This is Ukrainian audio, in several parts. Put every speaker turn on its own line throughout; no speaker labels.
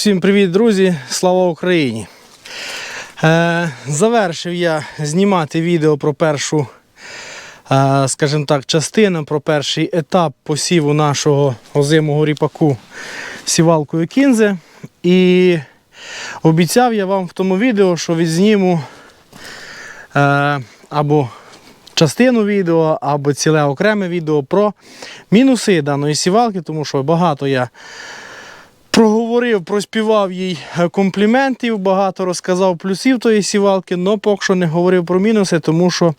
Всім привіт, друзі! Слава Україні! Е, завершив я знімати відео про першу, е, скажімо так, частину, про перший етап посіву нашого озимого ріпаку сівалкою кінзи. І обіцяв я вам в тому відео, що відзніму е, або частину відео, або ціле окреме відео про мінуси даної сівалки, тому що багато я проговорив, проспівав їй е, компліментів, багато розказав плюсів тої сівалки, але поки що не говорив про мінуси, тому що,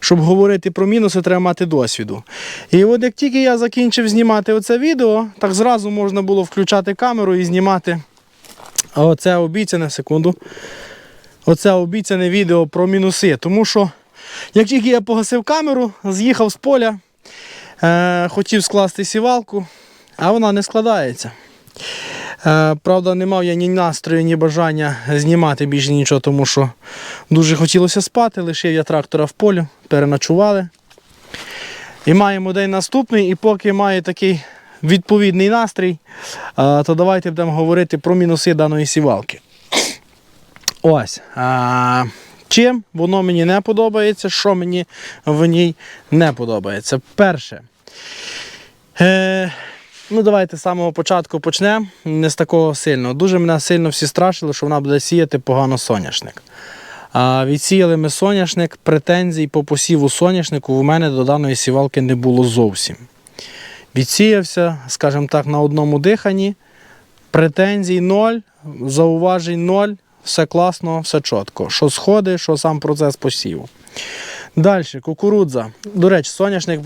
щоб говорити про мінуси, треба мати досвіду. І от як тільки я закінчив знімати оце відео, так зразу можна було включати камеру і знімати оце обіцяне, секунду. Оце обіцяне відео про мінуси. Тому що, як тільки я погасив камеру, з'їхав з поля, е, хотів скласти сівалку, а вона не складається. Е, Правда, не мав я ні настрою, ні бажання знімати більше нічого, тому що дуже хотілося спати. Лишив я трактора в полі, переночували. І маємо день наступний, і поки має такий відповідний настрій, е, то давайте будемо говорити про мінуси даної сівалки. Ось. Чим воно мені не подобається, що мені в ній не подобається. Перше. Е, Ну, давайте з самого початку почнемо. Не з такого сильного. Дуже мене сильно всі страшили, що вона буде сіяти погано соняшник. А відсіяли ми соняшник, претензій по посіву соняшнику у мене до даної сівалки не було зовсім. Відсіявся, скажімо так, на одному диханні. Претензій ноль, зауважень ноль, все класно, все чітко. Що сходи, що сам процес посіву. Далі, кукурудза. До речі, соняшник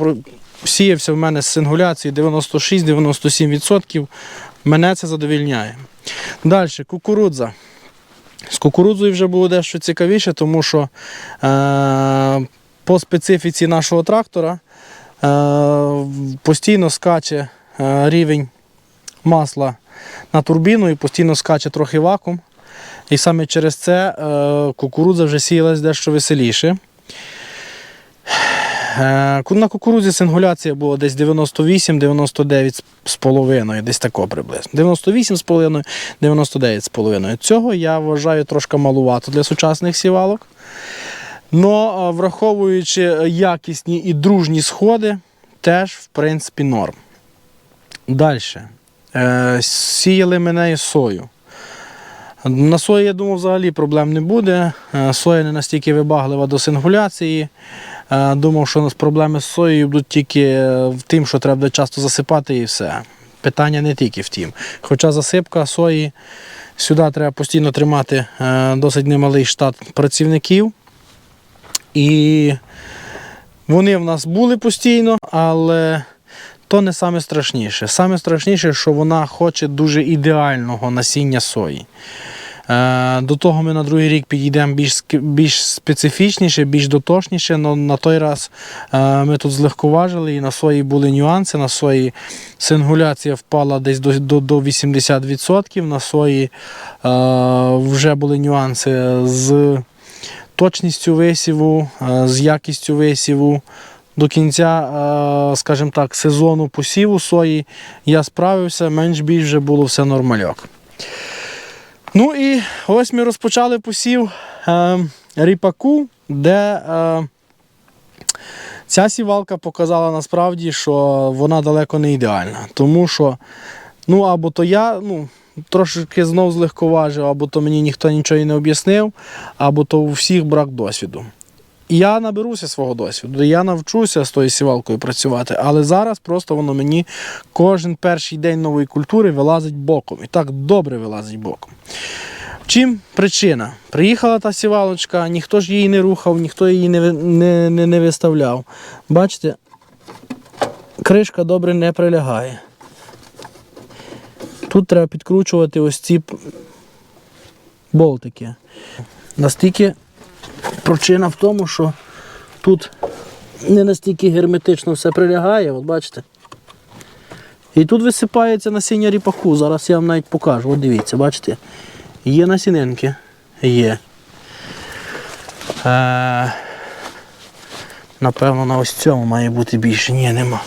сіявся в мене з сингуляцією 96-97%. Мене це задовільняє. Далі, кукурудза. З кукурудзою вже було дещо цікавіше, тому що е, по специфіці нашого трактора е, постійно скаче е, рівень масла на турбіну і постійно скаче трохи вакуум. І саме через це е, кукурудза вже сіялась дещо веселіше. Е, На кукурудзі сингуляція була десь 98-99 з половиною, десь тако приблизно. 98 з половиною, 99 з половиною. Цього я вважаю трошки малувато для сучасних сівалок. Но е, враховуючи якісні і дружні сходи, теж в принципі норм. Далі. Е, сіяли мене і сою. На сої, я думав, взагалі проблем не буде. Соя не настільки вибаглива до сингуляції. Е, Думав, що у нас проблеми з соєю будуть тільки е, в тим, що треба часто засипати і все. Питання не тільки в тім. Хоча засипка сої, сюди треба постійно тримати е, досить немалий штат працівників. І вони в нас були постійно, але то не саме страшніше. Саме страшніше, що вона хоче дуже ідеального насіння сої. Е, До того ми на другий рік підійдемо більш, більш специфічніше, більш дотошніше. Но на той раз е, ми тут злегковажили і на сої були нюанси. На сої сингуляція впала десь до, до, до 80%. На сої е, вже були нюанси з точністю висіву, з якістю висіву. До кінця, скажімо так, сезону посіву сої я справився, менш-більш вже було все нормальок. Ну і ось ми розпочали посів е, ріпаку, де е, ця сівалка показала насправді, що вона далеко не ідеальна. Тому що, ну або то я ну, трошки знов злегковажив, або то мені ніхто нічого і не об'яснив, або то у всіх брак досвіду. Я наберуся свого досвіду, я навчуся з тою сівалкою працювати, але зараз просто воно мені кожен перший день нової культури вилазить боком. І так добре вилазить боком. В чим причина? Приїхала та сівалочка, ніхто ж її не рухав, ніхто її не, не, не, не виставляв. Бачите, кришка добре не прилягає. Тут треба підкручувати ось ці болтики. Настільки причина в тому, що тут не настільки герметично все прилягає, от бачите. І тут висипається насіння ріпаку. Зараз я вам навіть покажу. От дивіться, бачите? Є насінинки. Є. Е, напевно, на ось цьому має бути більше. Ні, нема.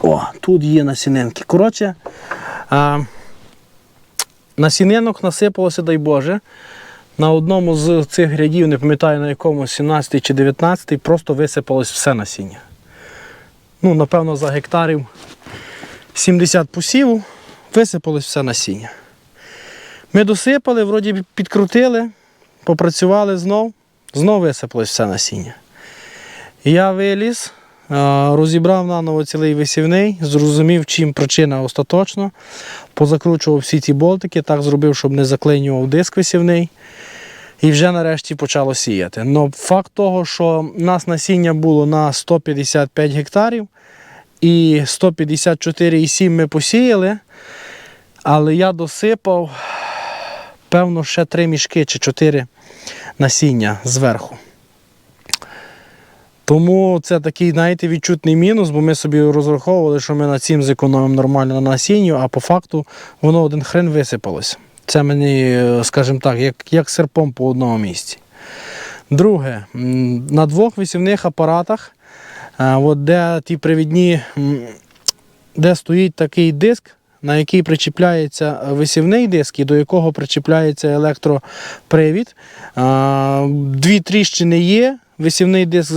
О, тут є насінинки. Коротше, е, Насінинок насипалося, дай Боже. На одному з цих рядів, не пам'ятаю на якому, 17 чи 19, просто висипалось все насіння. Ну, напевно, за гектарів 70 посіву висипалось все насіння. Ми досипали, вроді підкрутили, попрацювали знов, знов висипалось все насіння. Я виліз, розібрав наново цілий висівний, зрозумів, чим причина остаточно. Позакручував всі ці болтики, так зробив, щоб не заклинював диск висівний. І вже нарешті почало сіяти. Но факт того, що нас насіння було на 155 гектарів, і 154,7 ми посіяли, але я досипав, певно, ще 3 мішки чи 4 насіння зверху. Тому це такий, знаєте, відчутний мінус, бо ми собі розраховували, що ми на цим зекономимо нормально на насінню, а по факту воно один хрен висипалося. Це мені, е, скажімо так, як, як серпом по одному місці. Друге, на двох висівних апаратах, е, от де ті привідні, де стоїть такий диск, на який причіпляється висівний диск і до якого причіпляється електропривід. Дві тріщини є, висівний диск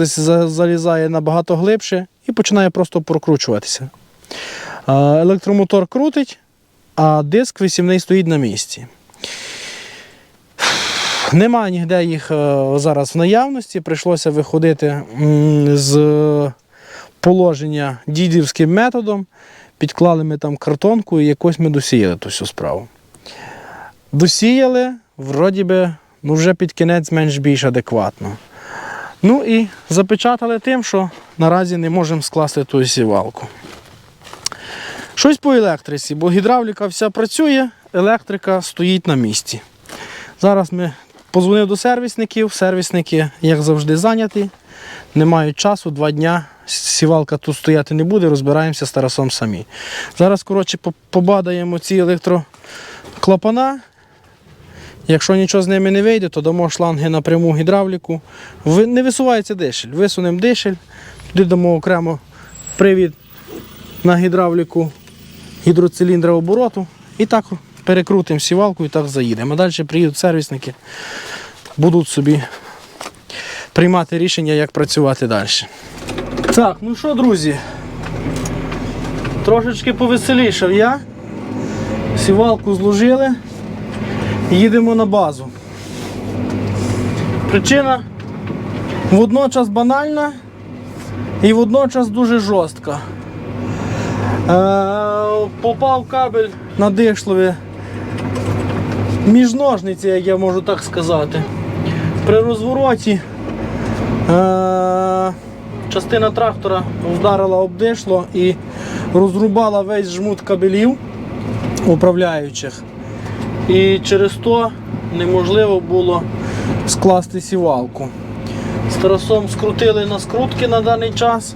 залізає набагато глибше і починає просто прокручуватися. Електромотор крутить, а диск висівний стоїть на місці. Нема ніде їх е, зараз в наявності. Прийшлося виходити з положення дідівським методом. Підклали ми там картонку і якось ми досіяли ту всю справу. Досіяли, вроді би, ну вже під кінець менш-більш адекватно. Ну і запечатали тим, що наразі не можемо скласти ту сівалку. Щось по електриці, бо гідравліка вся працює, електрика стоїть на місці. Зараз ми позвонив до сервісників, сервісники, як завжди, зайняті, не мають часу, два дня. Сівалка тут стояти не буде, розбираємося з Тарасом самі. Зараз, коротше, побадаємо ці електроклапана. Якщо нічого з ними не вийде, то дамо шланги напряму гідравліку. Не висувається дишель. Висунемо дишель, туди дамо окремо привід на гідравліку гідроциліндра обороту. І так перекрутимо сівалку і так заїдемо. А далі приїдуть сервісники, будуть собі приймати рішення, як працювати далі. Так, ну що, друзі, трошечки повеселішав я. Сівалку зложили, їдемо на базу. Причина водночас банальна і водночас дуже жорстка. Е, попав кабель на дишлові між ножниці, як я можу так сказати. При розвороті е, частина трактора вдарила об дишло і розрубала весь жмут кабелів управляючих. І через то неможливо було скласти сівалку. З Тарасом скрутили на скрутки на даний час.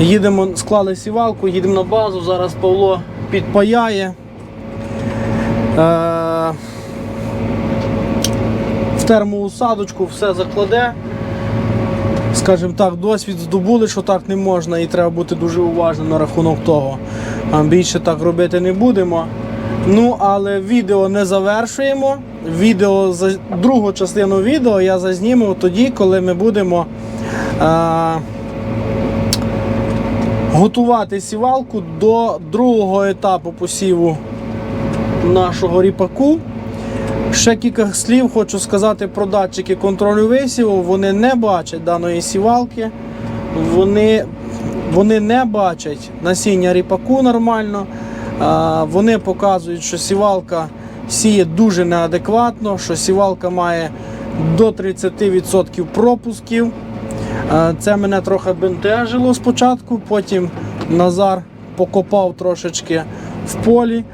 Їдемо, склали сівалку, їдемо на базу. Зараз Павло підпаяє. Е- в термоусадочку все закладе. Скажімо так, досвід здобули, що так не можна, і треба бути дуже уважним на рахунок того. Більше так робити не будемо. Ну, але відео не завершуємо. Відео другу частину відео я зазніму тоді, коли ми будемо. Е- готувати сівалку до другого етапу посіву нашого ріпаку. Ще кілька слів хочу сказати про датчики контролю висіву. Вони не бачать даної сівалки, вони, вони не бачать насіння ріпаку нормально. Вони показують, що сівалка сіє дуже неадекватно, що сівалка має до 30% пропусків. Це мене трохи бентежило спочатку, потім Назар покопав трошечки в полі,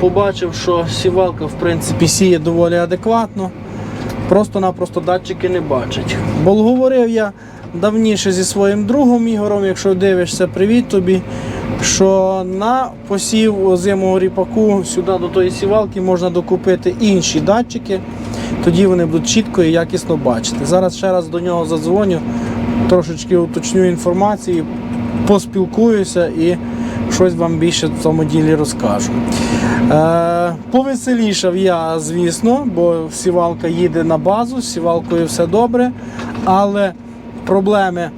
побачив, що сівалка в принципі сіє доволі адекватно. Просто-напросто датчики не бачать. Бо говорив я давніше зі своїм другом Ігором, якщо дивишся, привіт тобі. Що на посів озимого ріпаку сюди до тої сівалки можна докупити інші датчики, тоді вони будуть чітко і якісно бачити. Зараз ще раз до нього задзвоню, трошечки уточню інформацію, поспілкуюся і щось вам більше в цьому ділі розкажу. Е, повеселішав я, звісно, бо сівалка їде на базу, з сівалкою все добре, але проблеми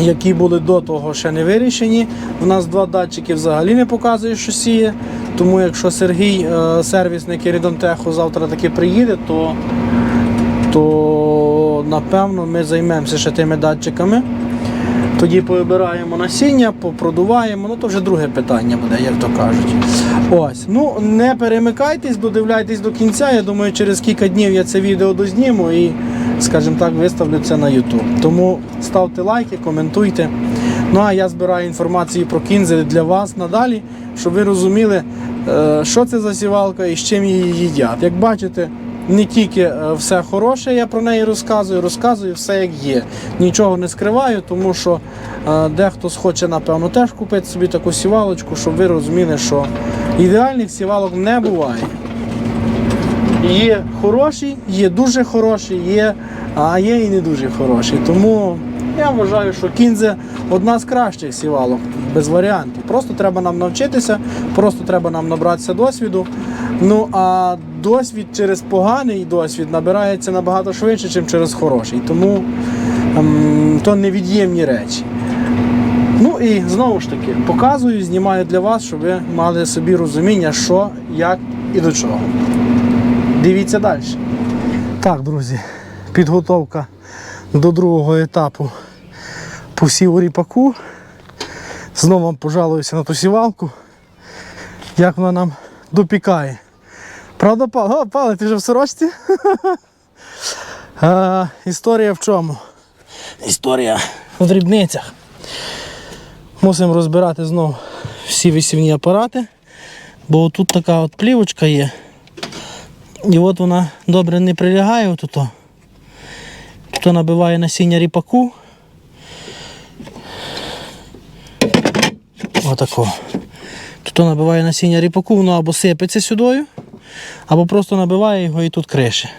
які були до того, ще не вирішені. У нас два датчики взагалі не показують, що сіє. Тому якщо Сергій, е, сервісник Рідонтеху, завтра таки приїде, то, то напевно ми займемося ще тими датчиками. Тоді повибираємо насіння, попродуваємо, ну то вже друге питання буде, як то кажуть. Ось, ну не перемикайтесь, додивляйтесь до кінця. Я думаю, через кілька днів я це відео дозніму і, скажімо так, виставлю це на YouTube. Тому ставте лайки, коментуйте. Ну а я збираю інформацію про кінзи для вас надалі, щоб ви розуміли, е, що це за сівалка і з чим її їдять. Як бачите, не тільки е, все хороше, я про неї розказую, розказую все як є. Нічого не скриваю, тому що е, дехто схоче, напевно, теж купити собі таку сівалочку, щоб ви розуміли, що ідеальних сівалок не буває. Є хороші, є дуже хороші, є, а є і не дуже хороші. Тому я вважаю, що кінзе одна з кращих сівалок, без варіантів. Просто треба нам навчитися, просто треба нам набратися досвіду. Ну а досвід через поганий досвід набирається набагато швидше, ніж через хороший. Тому ем, то невід'ємні речі. Ну і знову ж таки показую, знімаю для вас, щоб ви мали собі розуміння, що, як і до чого. Дивіться далі. Так, друзі, підготовка до другого етапу посіву ріпаку. Знову вам пожалуюся на ту сівалку, як вона нам допікає. Правда, Павло? О, Павло, ти вже в сорочці? історія в чому? Історія в дрібницях. Мусимо розбирати знову всі висівні апарати, бо тут така от плівочка є. І от вона добре не прилягає отут. Тут набиває насіння ріпаку. Отако. Тут набиває насіння ріпаку, воно або сипеться сюдою, або просто набиває його і тут крише.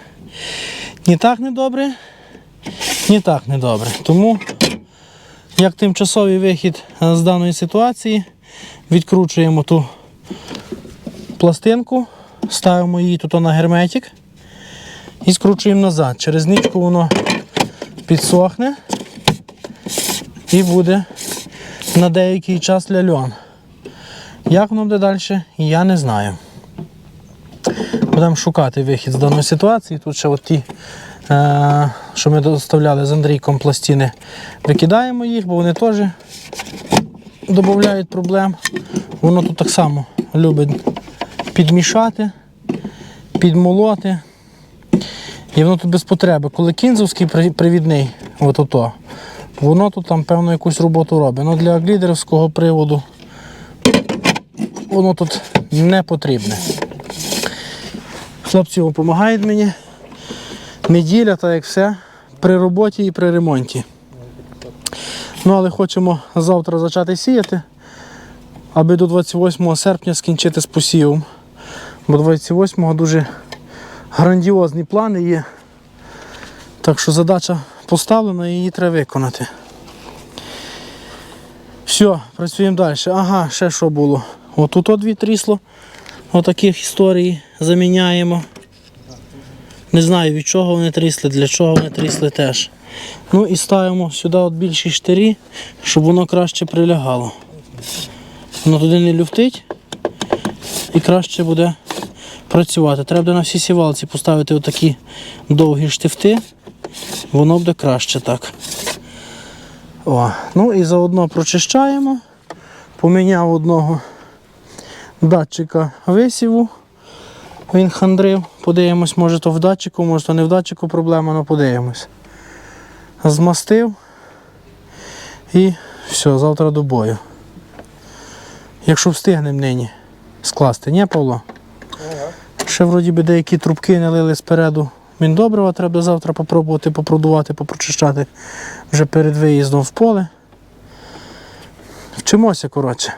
Ні так не добре, ні так не добре. Тому, як тимчасовий вихід е, з даної ситуації, відкручуємо ту пластинку, ставимо її тут на герметик і скручуємо назад. Через нічку воно підсохне і буде на деякий час ляльон. Як воно буде далі, я не знаю. Будемо шукати вихід з даної ситуації. Тут ще от ті, е, що ми доставляли з Андрійком пластини, викидаємо їх, бо вони теж додають проблем. Воно тут так само любить підмішати, підмолоти. І воно тут без потреби. Коли кінзовський привідний, от ото, воно тут там певно якусь роботу робить. Ну для глідерівського приводу воно тут не потрібне. Хлопці допомагають мені. Неділя, так як все, при роботі і при ремонті. Ну, але хочемо завтра почати сіяти, аби до 28 серпня скінчити з посівом. Бо 28-го дуже грандіозні плани є. Так що задача поставлена і її треба виконати. Все, працюємо далі. Ага, ще що було. Отут от дві трісло. Отаких історій заміняємо. Не знаю від чого вони трісли, для чого вони трісли теж. Ну і ставимо сюди от більші штирі, щоб воно краще прилягало. Воно туди не люфтить і краще буде працювати. Треба на всі сівалці поставити отакі довгі штифти, воно буде краще так. О, ну і заодно прочищаємо. Поміняв одного датчика висіву. Він хандрив. Подивимось, може то в датчику, може то не в датчику проблема, але подивимось. Змастив і все, завтра до бою. Якщо встигнемо нині скласти, ні, Павло? Ще вроді би деякі трубки не лили спереду. Міндобрива треба завтра попробувати попродувати, попрочищати вже перед виїздом в поле. Вчимося, коротше.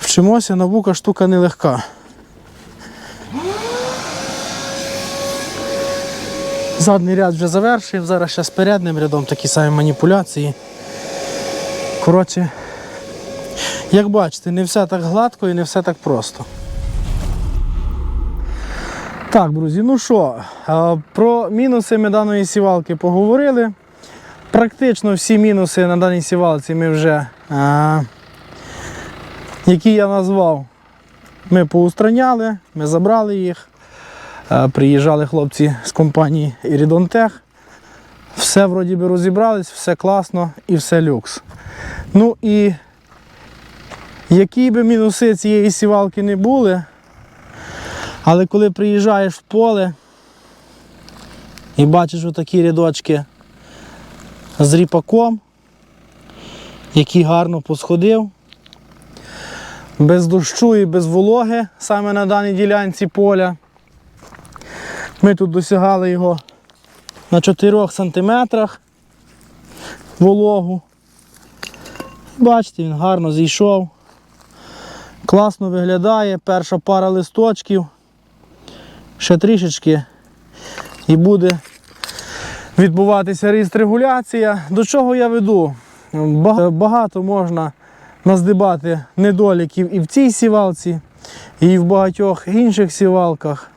Вчимося, наука штука нелегка. Задній ряд вже завершив, зараз ще з передним рядом такі самі маніпуляції. Коротше, як бачите, не все так гладко і не все так просто. Так, друзі, ну що, е, про мінуси ми даної сівалки поговорили. Практично всі мінуси на даній сівалці ми вже, е, які я назвав, ми поустраняли, ми забрали їх. Е, Приїжджали хлопці з компанії Iridontech. Все вроді би розібрались, все класно і все люкс. Ну і які би мінуси цієї сівалки не були, але коли приїжджаєш в поле і бачиш отакі рядочки з ріпаком, який гарно посходив, без дощу і без вологи саме на даній ділянці поля. Ми тут досягали його на 4 сантиметрах вологу. Бачите, він гарно зійшов. Класно виглядає, перша пара листочків. Ще трішечки і буде відбуватися регуляція. До чого я веду? Багато можна наздибати недоліків і в цій сівалці, і в багатьох інших сівалках.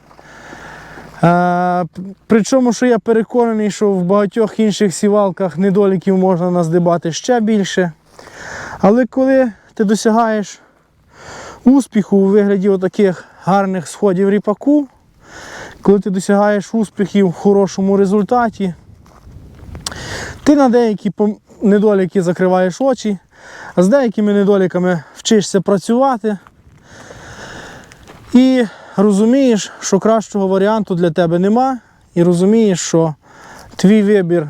Е, Причому, що я переконаний, що в багатьох інших сівалках недоліків можна наздибати ще більше. Але коли ти досягаєш успіху у вигляді отаких гарних сходів ріпаку, коли ти досягаєш успіхів в хорошому результаті, ти на деякі недоліки закриваєш очі, а з деякими недоліками вчишся працювати. І розумієш, що кращого варіанту для тебе нема, і розумієш, що твій вибір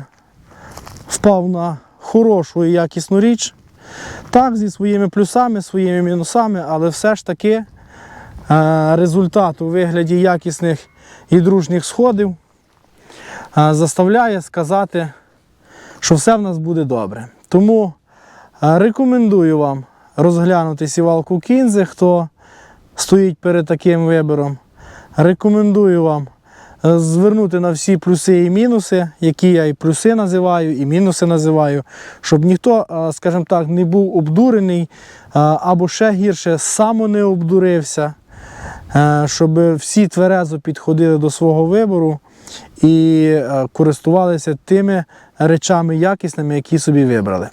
впав на хорошу і якісну річ. Так, зі своїми плюсами, своїми мінусами, але все ж таки е, результат у вигляді якісних і дружніх сходів заставляє сказати, що все в нас буде добре. Тому рекомендую вам розглянути сівалку Кінзи, хто стоїть перед таким вибором. Рекомендую вам е, звернути на всі плюси і мінуси, які я і плюси називаю, і мінуси називаю, щоб ніхто, е, скажімо так, не був обдурений е, або ще гірше само не обдурився, щоб всі тверезо підходили до свого вибору і е, користувалися тими речами якісними, які собі вибрали.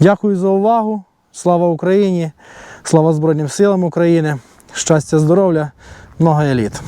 Дякую за увагу. Слава Україні! Слава Збройним силам України! Щастя, здоров'я, много еліт!